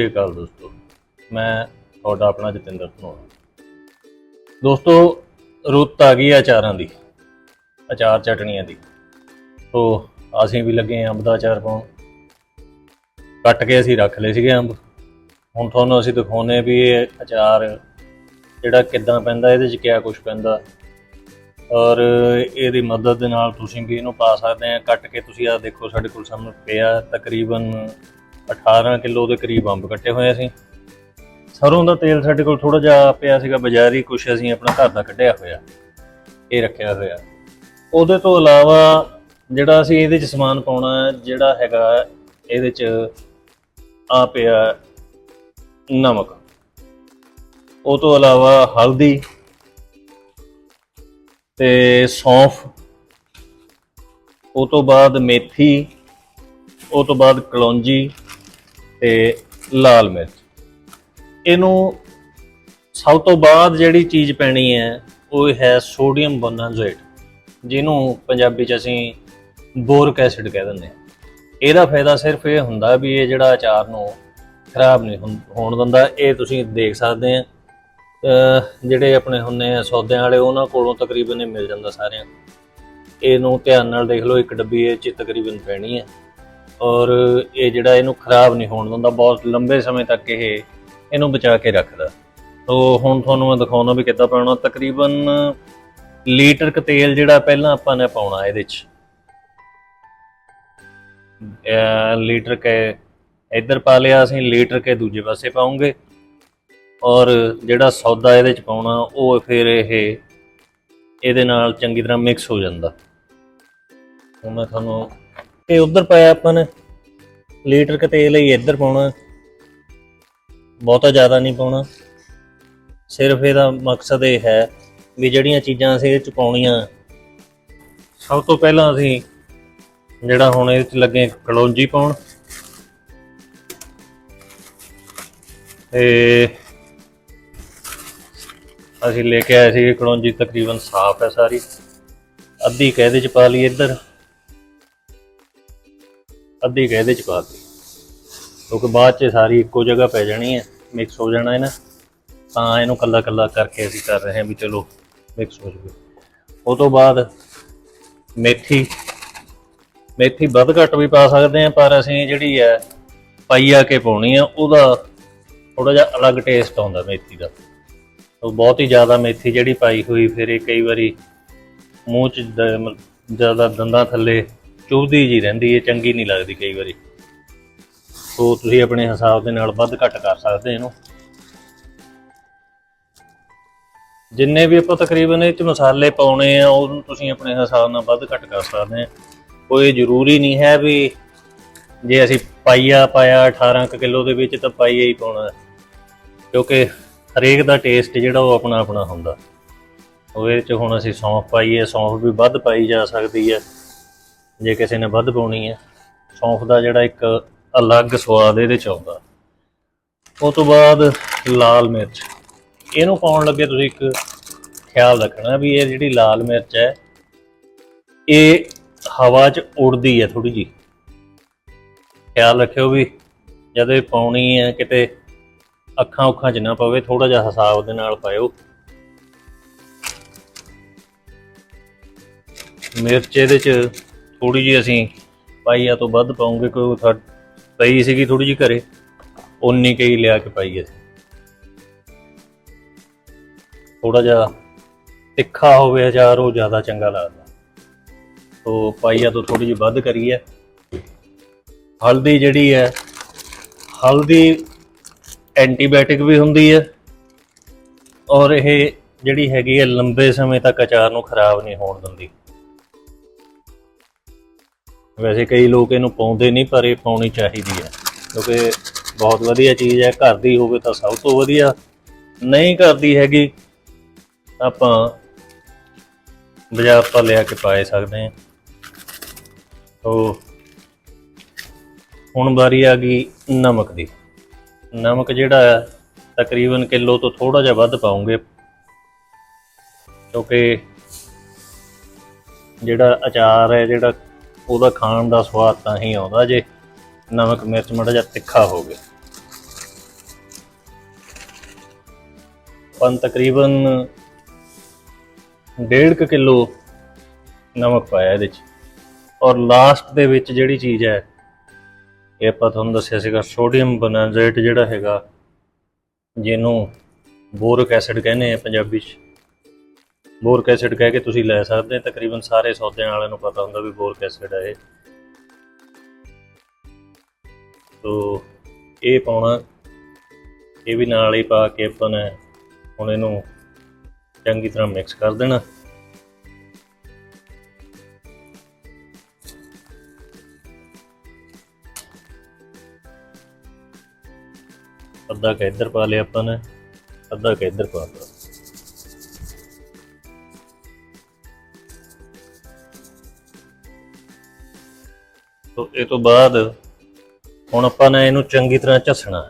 ਸਤਿ ਸ਼੍ਰੀ ਅਕਾਲ ਦੋਸਤੋ, ਮੈਂ ਤੁਹਾਡਾ ਆਪਣਾ ਜਤਿੰਦਰ ਧਨੋਆ। ਦੋਸਤੋ, ਰੁੱਤ ਆ ਗਈ ਹੈ ਅਚਾਰਾਂ ਦੀ ਅਚਾਰ ਚਟਣੀਆਂ ਦੀ। ਤੋ ਅਸੀਂ ਵੀ ਲੱਗੇ ਅੰਬ ਦਾ ਅਚਾਰ ਪਾਉਣ। ਕੱਟ ਕੇ ਅਸੀਂ ਰੱਖ ਲਏ ਸੀਗੇ ਅੰਬ। ਹੁਣ ਤੁਹਾਨੂੰ ਅਸੀਂ ਦਿਖਾਉਨੇ ਆ ਵੀ ਇਹ ਅਚਾਰ ਜਿਹੜਾ ਕਿੱਦਾਂ ਪੈਂਦਾ, ਇਹਦੇ 'ਚ ਕਿਆ ਕੁਝ ਪੈਂਦਾ। ਔਰ ਇਹਦੀ ਮਦਦ ਦੇ ਨਾਲ ਤੁਸੀਂ ਵੀ ਇਹਨੂੰ ਪਾ ਸਕਦੇ ਆ ਕੱਟ ਕੇ ਤੁਸੀਂ ਆ ਦੇਖੋ, ਸਾਡੇ ਕੋਲ ਸਾਹਮਣੇ ਪਿਆ ਤਕਰੀਬਨ 18 ਕਿਲੋ ਦੇ ਕਰੀਬ ਅੰਬ ਕੱਟੇ ਹੋਏ ਅਸੀਂ। ਸਰੋਂ ਦਾ ਤੇਲ ਸਾਡੇ ਕੋਲ ਥੋੜਾ ਜਿਹਾ ਪਿਆ ਸੀਗਾ, ਬਾਜ਼ਾਰੀ ਕੁਛ ਅਸੀਂ ਆਪਣਾ ਘਰ ਦਾ ਕੱਢਿਆ ਹੋਇਆ। ਇਹ ਰੱਖਿਆ ਹੋਇਆ। ਉਹਦੇ ਤੋਂ ਇਲਾਵਾ ਜਿਹੜਾ ਅਸੀਂ ਇਹਦੇ ਚ ਸਮਾਨ ਪਾਉਣਾ ਜਿਹੜਾ ਹੈਗਾ ਇਹਦੇ ਚ ਆ ਪਿਆ ਨਮਕ। ਉਹ ਤੋਂ ਇਲਾਵਾ ਹਲਦੀ ਤੇ ਸੌਂਫ। ਉਹ ਤੋਂ ਬਾਅਦ ਮੇਥੀ। ਉਹ ਤੋਂ ਬਾਅਦ ਕਲੌਂਜੀ। ਤੇ ਲਾਲ ਮਿਰਚ। ਇਹਨੂੰ ਸਭ ਤੋਂ ਬਾਅਦ ਜਿਹੜੀ ਚੀਜ਼ ਪੈਣੀ ਹੈ, ਉਹ ਹੈ ਸੋਡੀਅਮ ਬੋਨਾਜ਼ੋਏਟ ਜਿਹਨੂੰ ਪੰਜਾਬੀ ਚ ਅਸੀਂ ਬੋਰਿਕ ਐਸਿਡ ਕਹਿ ਦਿੰਦੇ ਹਾਂ। ਇਹਦਾ ਫਾਇਦਾ ਸਿਰਫ ਇਹ ਹੁੰਦਾ ਵੀ ਇਹ ਜਿਹੜਾ ਅਚਾਰ ਨੂੰ ਖਰਾਬ ਨਹੀਂ ਹੁੰ- ਹੋਣ ਦਿੰਦਾ, ਇਹ ਤੁਸੀਂ ਦੇਖ ਸਕਦੇ ਆ ਜਿਹੜੇ ਆਪਣੇ ਹੁੰਨੇ ਆ ਸੌਦਿਆਂ ਵਾਲੇ, ਉਹਨਾਂ ਕੋਲੋਂ ਤਕਰੀਬਨ ਇਹ ਮਿਲ ਜਾਂਦਾ ਸਾਰਿਆਂ ਇਹਨੂੰ ਧਿਆਨ ਨਾਲ ਦੇਖ ਲਓ, ਇੱਕ ਡੱਬੀ ਇਹ ਚ ਤਕਰੀਬਨ ਪੈਣੀ ਹੈ। ਔਰ ਇਹ ਜਿਹੜਾ ਇਹਨੂੰ ਖਰਾਬ ਨਹੀਂ ਹੋਣ ਦਿੰਦਾ, ਬਹੁਤ ਲੰਬੇ ਸਮੇਂ ਤੱਕ ਇਹ ਇਹਨੂੰ ਬਚਾ ਕੇ ਰੱਖਦਾ। ਸੋ ਹੁਣ ਤੁਹਾਨੂੰ ਮੈਂ ਦਿਖਾਉਣਾ ਵੀ ਕਿੱਦਾਂ ਪਾਉਣਾ। ਤਕਰੀਬਨ ਲੀਟਰ ਕ ਤੇਲ ਜਿਹੜਾ ਪਹਿਲਾਂ ਆਪਾਂ ਨੇ ਪਾਉਣਾ ਇਹਦੇ ਚ। ਲੀਟਰ ਕੇ ਇੱਧਰ ਪਾ ਲਿਆ ਅਸੀਂ, ਲੀਟਰ ਕੇ ਦੂਜੇ ਪਾਸੇ ਪਾਉਂਗੇ। ਔਰ ਜਿਹੜਾ ਸੌਦਾ ਇਹਦੇ ਚ ਪਾਉਣਾ, ਉਹ ਫਿਰ ਇਹ ਇਹਦੇ ਨਾਲ ਚੰਗੀ ਤਰ੍ਹਾਂ ਮਿਕਸ ਹੋ ਜਾਂਦਾ। ਹੁਣ ਮੈਂ ਤੁਹਾਨੂੰ ਇਹ ਉਧਰ ਪਾਇਆ ਆਪਾਂ ਨੇ। ਲੀਟਰ ਕ ਤੇਲ ਹੀ ਇੱਧਰ ਪਾਉਣਾ। ਬਹੁਤਾ ਜ਼ਿਆਦਾ ਨਹੀਂ ਪਾਉਣਾ। ਸਿਰਫ ਇਹਦਾ ਮਕਸਦ ਇਹ ਹੈ ਵੀ ਜਿਹੜੀਆਂ ਚੀਜ਼ਾਂ ਅਸੀਂ ਇਹ ਚ ਪਾਉਣੀਆਂ, ਸਭ ਤੋਂ ਪਹਿਲਾਂ ਅਸੀਂ ਜਿਹੜਾ ਹੁਣ ਇਹ ਚ ਲੱਗੇ ਕਲੌਂਜੀ ਪਾਉਣ। ਤੇ ਅਸੀਂ ਲੈ ਕੇ ਆਏ ਸੀ ਕਲੌਂਜੀ ਤਕਰੀਬਨ ਸਾਫ਼ ਹੈ ਸਾਰੀ। ਅੱਧੀ ਕੁ ਇਹਦੇ ਚ ਪਾ ਲਈ ਇੱਧਰ। ਅੱਧੀ ਕੁ ਚ ਪਾ ਦਿੱਤੀ। ਕਿਉਂਕਿ ਬਾਅਦ ਚ ਸਾਰੀ ਇੱਕੋ ਜਗ੍ਹਾ ਪੈ ਜਾਣੀ ਹੈ ਮਿਕਸ ਹੋ ਜਾਣਾ ਹੈ ਨਾ। ਤਾਂ ਇਹਨੂੰ ਕੱਲਾ ਕੱਲਾ ਕਰਕੇ ਅਸੀਂ ਕਰ ਰਹੇ ਹਾਂ ਵੀ ਚਲੋ ਮਿਕਸ ਹੋ ਜਾਵੇ। ਉਹ ਤੋਂ ਬਾਅਦ ਮੇਥੀ ਮੇਥੀ ਵੱਧ ਘੱਟ ਵੀ ਪਾ ਸਕਦੇ ਆ ਪਰ ਅਸੀਂ ਜਿਹੜੀ ਹੈ ਪਾਈਆ ਕੇ ਪਾਉਣੀ ਆ, ਉਹਦਾ ਥੋੜਾ ਜਿਹਾ ਅਲੱਗ ਟੇਸਟ ਆਉਂਦਾ ਮੇਥੀ ਦਾ। ਉਹ ਬਹੁਤ ਹੀ ਜ਼ਿਆਦਾ ਮੇਥੀ ਜਿਹੜੀ ਪਾਈ ਹੋਈ, ਫਿਰ ਇਹ ਕਈ ਵਾਰੀ ਮੂੰਹ ਚ ਦ- ਜ਼ਿਆਦਾ ਦੰਦਾਂ ਥੱਲੇ ਚੁਭਦੀ ਜੀ ਰਹਿੰਦੀ ਹੈ ਚੰਗੀ ਨਹੀਂ ਲੱਗਦੀ ਕਈ ਵਾਰੀ। ਸੋ ਤੁਸੀਂ ਆਪਣੇ ਹਿਸਾਬ ਦੇ ਨਾਲ ਵੱਧ ਘੱਟ ਕਰ ਸਕਦੇ ਇਹਨੂੰ। ਜਿੰਨੇ ਵੀ ਆਪਾਂ ਤਕਰੀਬਨ ਇਹ ਚ ਮਸਾਲੇ ਪਾਉਣੇ ਆ, ਉਹਨੂੰ ਤੁਸੀਂ ਆਪਣੇ ਹਿਸਾਬ ਨਾਲ ਵੱਧ ਘੱਟ ਕਰ ਸਕਦੇ ਆ। ਕੋਈ ਜ਼ਰੂਰੀ ਨਹੀਂ ਹੈ ਵੀ ਜੇ ਅਸੀਂ ਪਾਈਆ ਪਾਇਆ 18 ਕਿਲੋ ਦੇ ਵਿੱਚ ਤਾਂ ਪਾਈਆ ਹੀ ਪਾਉਣਾ ਕਿਉਂਕਿ ਹਰੇਕ ਦਾ ਟੇਸਟ ਜਿਹੜਾ ਉਹ ਆਪਣਾ ਆਪਣਾ ਹੁੰਦਾ। ਉਹਦੇ ਚ ਹੁਣ ਅਸੀਂ ਸੌਂਫ ਪਾਈਏ ਸੌਂਫ ਵੀ ਵੱਧ ਪਾਈ ਜਾ ਸਕਦੀ ਹੈ। ਜੇ ਕਿਸੇ ਨੇ ਵੱਧ ਪਾਉਣੀ ਹੈ, ਸੌਂਫ ਦਾ ਜਿਹੜਾ ਇੱਕ ਅਲੱਗ ਸਵਾਦ ਇਹਦੇ ਚ ਆਉਂਦਾ। ਉਹ ਤੋਂ ਬਾਅਦ ਲਾਲ ਮਿਰਚ। ਇਹਨੂੰ ਪਾਉਣ ਲੱਗੇ ਤੁਸੀਂ ਇੱਕ ਖਿਆਲ ਰੱਖਣਾ ਵੀ ਇਹ ਜਿਹੜੀ ਲਾਲ ਮਿਰਚ ਹੈ, ਇਹ ਹਵਾ 'ਚ ਉੜਦੀ ਹੈ ਥੋੜੀ ਜੀ ਖਿਆਲ ਰੱਖਿਓ ਵੀ ਜਦ ਇਹ ਪਾਉਣੀ ਹੈ ਕਿਤੇ ਅੱਖਾਂ ਉੱਖਾਂ 'ਚ ਨਾ ਪਵੇ ਥੋੜਾ ਜਿਹਾ ਹਿਸਾਬ ਦੇ ਨਾਲ ਪਾਇਓ। ਮਿਰਚ ਇਹਦੇ 'ਚ ਥੋੜੀ ਜੀ ਅਸੀਂ ਪਾਈਆ ਤੋਂ ਵੱਧ ਪਾਉਂਗੇ, ਕੋਈ ਥਾ- ਪਈ ਸੀਗੀ ਥੋੜੀ ਜੀ ਘਰੇ ਉਨੀ ਕਈ ਲਿਆ ਕੇ ਪਾਈ ਅਸੀਂ ਥੋੜਾ ਜਿਹਾ ਤਿੱਖਾ ਹੋਵੇ ਅਚਾਰ, ਉਹ ਜ਼ਿਆਦਾ ਚੰਗਾ ਲੱਗਦਾ। ਤੋ ਪਾਈਆ ਤੋਂ ਥੋੜੀ ਜਿਹੀ ਵੱਧ ਕਰੀ ਹੈ ਹਲਦੀ ਜਿਹੜੀ ਹੈ, ਹਲਦੀ ਐਂਟੀਬਾਇਓਟਿਕ ਵੀ ਹੁੰਦੀ ਹੈ, ਔਰ ਇਹ ਜਿਹੜੀ ਹੈਗੀ ਹੈ, ਲੰਬੇ ਸਮੇਂ ਤੱਕ ਅਚਾਰ ਨੂੰ ਖਰਾਬ ਨਹੀਂ ਹੋਣ ਦਿੰਦੀ। ਵੈਸੇ ਕਈ ਲੋਕ ਇਹਨੂੰ ਪਾਉਂਦੇ ਨਹੀਂ, ਪਰ ਇਹ ਪਾਉਣੀ ਚਾਹੀਦੀ ਹੈ। ਕਿਉਂਕਿ ਬਹੁਤ ਵਧੀਆ ਚੀਜ਼ ਹੈ, ਘਰ ਦੀ ਹੋਵੇ ਤਾਂ ਸਭ ਤੋਂ ਵਧੀਆ। ਨਹੀਂ ਘਰ ਦੀ ਹੈਗੀ, ਆਪਾਂ ਬਾਜ਼ਾਰ ਤੋਂ ਲਿਆ ਕੇ ਪਾਏ ਸਕਦੇ ਹਾਂ। ਤੋ ਹੁਣ ਵਾਰੀ ਆ ਗਈ ਨਮਕ ਦੀ। ਨਮਕ ਜਿਹੜਾ ਹੈ, ਤਕਰੀਬਨ ਕਿਲੋ ਤੋਂ ਥੋੜਾ ਜਿਹਾ ਵੱਧ ਪਾਉਂਗੇ। ਕਿਉਂਕਿ ਜਿਹੜਾ ਅਚਾਰ ਹੈ, ਜਿਹੜਾ ਉਹਦਾ ਖਾਣ ਦਾ ਸਵਾਦ ਤਾਂ ਹੀ ਆਉਂਦਾ ਜੇ ਨਮਕ, ਮਿਰਚ ਮੜਾ ਜਾਂ ਤਿੱਖਾ ਹੋਵੇ ਪਨ ਤਕਰੀਬਨ 1.5 ਕਿਲੋ ਨਮਕ ਪਾਇਆ ਇਹਦੇ ਚ। ਔਰ ਲਾਸਟ ਦੇ ਵਿੱਚ ਜਿਹੜੀ ਚੀਜ਼ ਹੈ, ਇਹ ਆਪਾਂ ਤੁਹਾਨੂੰ ਦੱਸਿਆ ਸੀਗਾ ਸੋਡੀਅਮ ਬਨਾਜ਼ੇਟ ਜਿਹੜਾ ਹੈਗਾ, ਜਿਹਨੂੰ ਬੋਰਕ ਐਸਿਡ ਕਹਿੰਦੇ ਆ ਪੰਜਾਬੀ ਚ। ਬੋਰਿਕ ਐਸਿਡ ਕਹਿ ਕੇ ਤੁਸੀਂ ਲੈ ਸਕਦੇ ਆ ਤਕਰੀਬਨ ਸਾਰੇ ਸੌਦਿਆਂ ਵਾਲਿਆਂ ਨੂੰ ਪਤਾ ਹੁੰਦਾ ਵੀ ਬੋਰਿਕ ਐਸਿਡ ਹੈ ਇਹ। ਤੋ ਇਹ ਪਾਉਣਾ, ਇਹ ਵੀ ਨਾਲ ਹੀ ਪਾ ਕੇ ਆਪਾਂ ਨੇ ਹੁਣ ਇਹਨੂੰ ਚੰਗੀ ਤਰ੍ਹਾਂ ਮਿਕਸ ਕਰ ਦੇਣਾ। ਅੱਧਾ ਕੁ ਇੱਧਰ ਪਾ ਲਿਆ ਆਪਾਂ ਨੇ, ਅੱਧਾ ਕੁ ਇੱਧਰ ਪਾ ਲਿਆ ਤੋ ਇਹ ਤੋਂ ਬਾਅਦ ਹੁਣ ਆਪਾਂ ਨੇ ਇਹਨੂੰ ਚੰਗੀ ਤਰ੍ਹਾਂ ਝੱਸਣਾ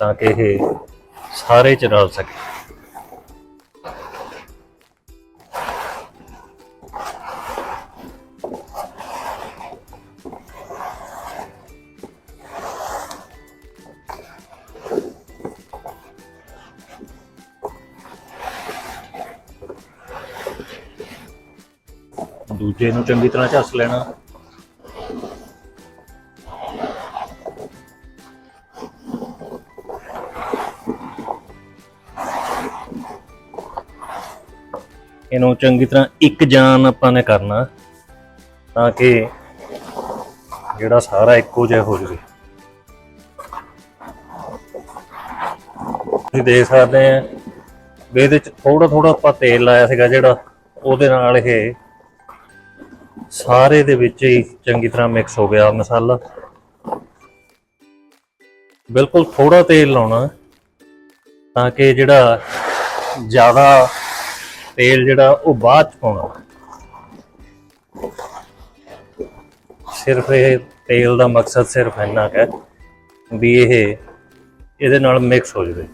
ਤਾਂ ਕਿ ਇਹ ਸਾਰੇ ਚ ਰਲ ਸਕੇ। ਦੂਜੇ ਨੂੰ ਚੰਗੀ ਤਰ੍ਹਾਂ ਝੱਸ ਲੈਣਾ। ਇਹਨੂੰ ਚੰਗੀ ਤਰ੍ਹਾਂ ਇੱਕ ਜਾਨ ਆਪਾਂ ਨੇ ਕਰਨਾ ਤਾਂ ਕਿ ਜਿਹੜਾ ਸਾਰਾ ਇੱਕੋ ਜਿਹਾ ਹੋ ਜਾਵੇ। ਤੁਸੀਂ ਦੇਖ ਸਕਦੇ ਆ ਵੀ ਇਹਦੇ ਚ ਥੋੜਾ ਥੋੜਾ ਆਪਾਂ ਤੇਲ ਲਾਇਆ ਸੀਗਾ ਜਿਹੜਾ ਉਹਦੇ ਨਾਲ ਇਹ ਸਾਰੇ ਦੇ ਵਿੱਚ ਹੀ ਚੰਗੀ ਤਰ੍ਹਾਂ ਮਿਕਸ ਹੋ ਗਿਆ ਮਸਾਲਾ। ਬਿਲਕੁਲ ਥੋੜਾ ਤੇਲ ਲਾਉਣਾ ਤਾਂ ਕਿ ਜਿਹੜਾ ਜ਼ਿਆਦਾ ਤੇਲ ਜਿਹੜਾ ਉਹ ਬਾਅਦ ਚ ਪਾਉਣਾ। ਸਿਰਫ ਇਹ ਤੇਲ ਦਾ ਮਕਸਦ ਸਿਰਫ ਇੰਨਾ ਕੁ ਹੈ ਵੀ ਇਹ ਇਹਦੇ ਨਾਲ ਮਿਕਸ ਹੋ ਜਾਵੇ।